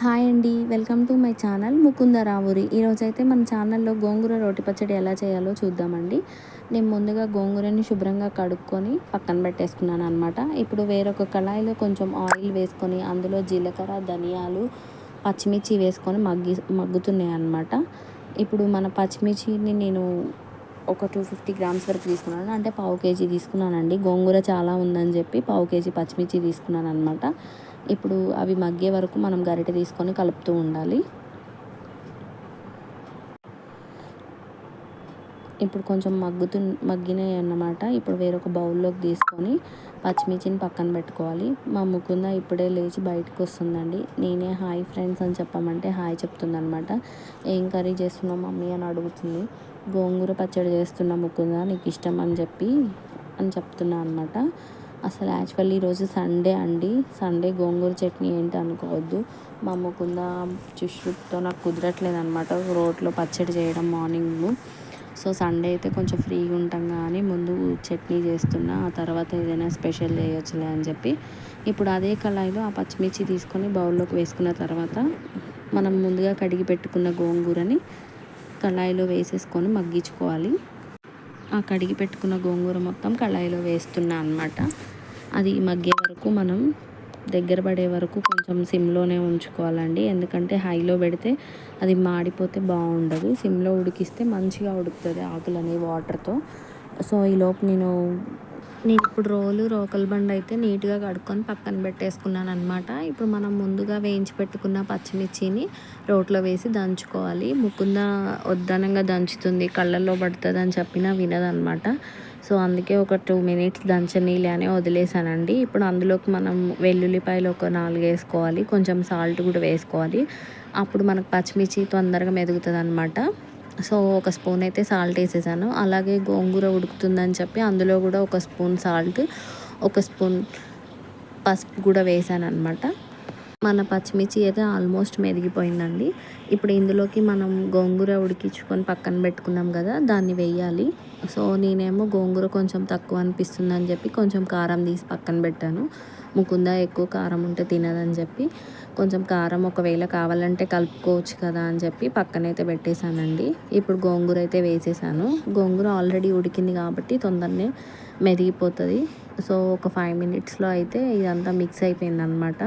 Hi అండి. Welcome to my channel ముకుందరావురి. ఈరోజు అయితే మన ఛానల్లో గోంగూర రోటి పచ్చడి ఎలా చేయాలో చూద్దామండి. నేను ముందుగా గోంగూరని శుభ్రంగా కడుక్కొని పక్కన పెట్టేసుకున్నాను అనమాట ఇప్పుడు వేరొక కళాయిలో కొంచెం ఆయిల్ వేసుకొని అందులో జీలకర్ర ధనియాలు పచ్చిమిర్చి వేసుకొని మగ్గి మగ్గుతున్నాయి అనమాట ఇప్పుడు మన పచ్చిమిర్చిని నేను ఒక టూ ఫిఫ్టీ గ్రామ్స్ వరకు తీసుకున్నాను. అంటే పావు కేజీ తీసుకున్నానండి. గోంగూర చాలా ఉందని చెప్పి పావు కేజీ పచ్చిమిర్చి తీసుకున్నాను అనమాట ఇప్పుడు అవి మగ్గే వరకు మనం గరిటె తీసుకొని కలుపుతూ ఉండాలి. ఇప్పుడు కొంచెం మగ్గుతు మగ్గినాయి అన్నమాట. ఇప్పుడు వేరొక బౌల్లోకి తీసుకొని పచ్చిమిర్చిని పక్కన పెట్టుకోవాలి. మా ముకుంద ఇప్పుడే లేచి బయటకు వస్తుందండి. నేనే హాయ్ ఫ్రెండ్స్ అని చెప్పమంటే హాయ్ చెప్తుందనమాట ఏం కర్రీ చేస్తున్నావు మమ్మీ అని అడుగుతుంది. గోంగూర పచ్చడి చేస్తున్నా ముకుంద నీకు ఇష్టం అని చెప్పి అని చెప్తున్నా అనమాట అసలు యాక్చువల్లీ ఈరోజు సండే అండి. సండే గోంగూర చట్నీ ఏంటి అనుకోవద్దు. మా అమ్మకున్న చుష్రుతో నాకు కుదరట్లేదు అనమాట రోట్లో పచ్చడి చేయడం మార్నింగ్. సో సండే అయితే కొంచెం ఫ్రీగా ఉంటాం కానీ ముందు చట్నీ చేస్తున్నా ఆ తర్వాత ఏదైనా స్పెషల్ చేయొచ్చులే అని చెప్పి. ఇప్పుడు అదే కళాయిలో ఆ పచ్చిమిర్చి తీసుకొని బౌల్లోకి వేసుకున్న తర్వాత మనం ముందుగా కడిగి పెట్టుకున్న గోంగూరని కళాయిలో వేసేసుకొని మగ్గించుకోవాలి. ఆ కడిగి పెట్టుకున్న గోంగూర మొత్తం కళాయిలో వేస్తున్నా అనమాట అది మగ్గే వరకు మనం దగ్గర పడే వరకు కొంచెం సిమ్లోనే ఉంచుకోవాలండి. ఎందుకంటే హైలో పెడితే అది మాడిపోతే బాగుండదు. సిమ్లో ఉడికిస్తే మంచిగా ఉడుకుతుంది ఆకులు అనేవి వాటర్తో. సో ఈలోపు నేను నేను ఇప్పుడు రోలు రోకల బండ్ అయితే నీట్గా కడుక్కొని పక్కన పెట్టేసుకున్నాను అనమాట ఇప్పుడు మనం ముందుగా వేయించి పెట్టుకున్న పచ్చిమిర్చిని రోట్లో వేసి దంచుకోవాలి. ముకుంద వద్దనంగా దంచుతుంది. కళ్ళల్లో పడుతుంది అని చెప్పినా వినదనమాట సో అందుకే ఒక టూ మినిట్స్ దంచనీళ్ళు అని వదిలేసానండి. ఇప్పుడు అందులోకి మనం వెల్లుల్లిపాయలు ఒక నాలుగు వేసుకోవాలి. కొంచెం సాల్ట్ కూడా వేసుకోవాలి. అప్పుడు మనకు పచ్చిమిర్చి తొందరగా మెదుగుతుంది అనమాట సో ఒక స్పూన్ అయితే సాల్ట్ వేసేసాను. అలాగే గోంగూర ఉడుకుతుందని చెప్పి అందులో కూడా ఒక స్పూన్ సాల్ట్ ఒక స్పూన్ పసుపు కూడా వేసాను అనమాట మన పచ్చిమిర్చి అయితే ఆల్మోస్ట్ మెరిగిపోయిందండి ఇప్పుడు ఇందులోకి మనం గోంగూర ఉడికించుకొని పక్కన పెట్టుకున్నాం కదా దాన్ని వేయాలి. సో నేనేమో గోంగూర కొంచెం తక్కువ అనిపిస్తుంది అని చెప్పి కొంచెం కారం తీసి పక్కన పెట్టాను. ముకుంద ఎక్కువ కారం ఉంటే తినదని చెప్పి కొంచెం కారం ఒకవేళ కావాలంటే కలుపుకోవచ్చు కదా అని చెప్పి పక్కనైతే పెట్టేశానండి. ఇప్పుడు గోంగూర అయితే వేసేసాను. గోంగూర ఆల్రెడీ ఉడికింది కాబట్టి తొందరనే మెరిగిపోతుంది సో ఒక ఫైవ్ మినిట్స్లో అయితే ఇదంతా మిక్స్ అయిపోయింది అనమాట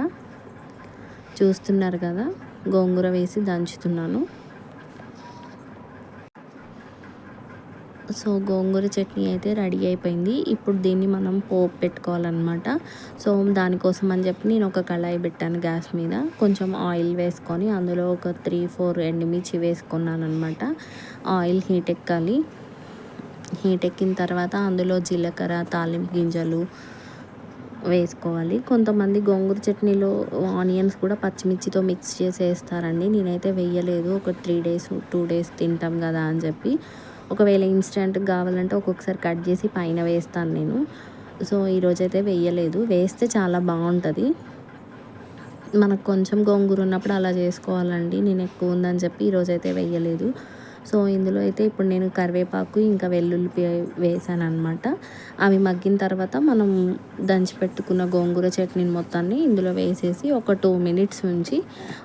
చూస్తున్నారు కదా గోంగూర వేసి దంచుతున్నాను. సో గోంగూర చట్నీ అయితే రెడీ అయిపోయింది. ఇప్పుడు దీన్ని మనం పోపు పెట్టుకోవాలన్నమాట. సో దానికోసం అని చెప్పి నేను ఒక కళాయి పెట్టాను గ్యాస్ మీద. కొంచెం ఆయిల్ వేసుకొని అందులో ఒక త్రీ ఫోర్ ఎండుమిర్చి వేసుకున్నాను అనమాట ఆయిల్ హీట్ ఎక్కాలి. హీట్ ఎక్కిన తర్వాత అందులో జీలకర్ర తాలింపు గింజలు వేసుకోవాలి. కొంతమంది గోంగూర చట్నీలో ఆనియన్స్ కూడా పచ్చిమిర్చితో మిక్స్ చేసి వేస్తారండి నేనైతే వేయలేదు. ఒక త్రీ డేస్ టూ డేస్ తింటాం కదా అని చెప్పి. ఒకవేళ ఇన్స్టెంట్ కావాలంటే ఒక్కొక్కసారి కట్ చేసి పైన వేస్తాను నేను. సో ఈరోజైతే వేయలేదు. వేస్తే చాలా బాగుంటుంది. మనకు కొంచెం గోంగూర ఉన్నప్పుడు అలా చేసుకోవాలండి. నేను ఎక్కువ ఉందని చెప్పి ఈరోజైతే వేయలేదు. సో ఇందులో అయితే ఇప్పుడు నేను కరివేపాకు ఇంకా వెల్లుల్లి వేసాను అనమాట అవి మగ్గిన తర్వాత మనం దంచి పెట్టుకున్న గోంగూర చట్నీని మొత్తాన్ని ఇందులో వేసేసి ఒక టూ మినిట్స్ ఉంచి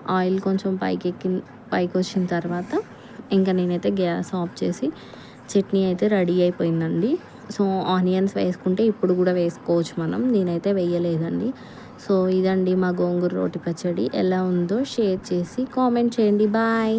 ఆయిల్ కొంచెం పైకి ఎక్కి పైకి వచ్చిన తర్వాత ఇంకా నేనైతే గ్యాస్ ఆఫ్ చేసి చట్నీ అయితే రెడీ అయిపోయిందండి. సో ఆనియన్స్ వేసుకుంటే ఇప్పుడు కూడా వేసుకోవచ్చు మనం. నేనైతే వేయలేదండి. సో ఇదండి మా గోంగూర రోటి పచ్చడి. ఎలా ఉందో షేర్ చేసి కామెంట్ చేయండి. బాయ్.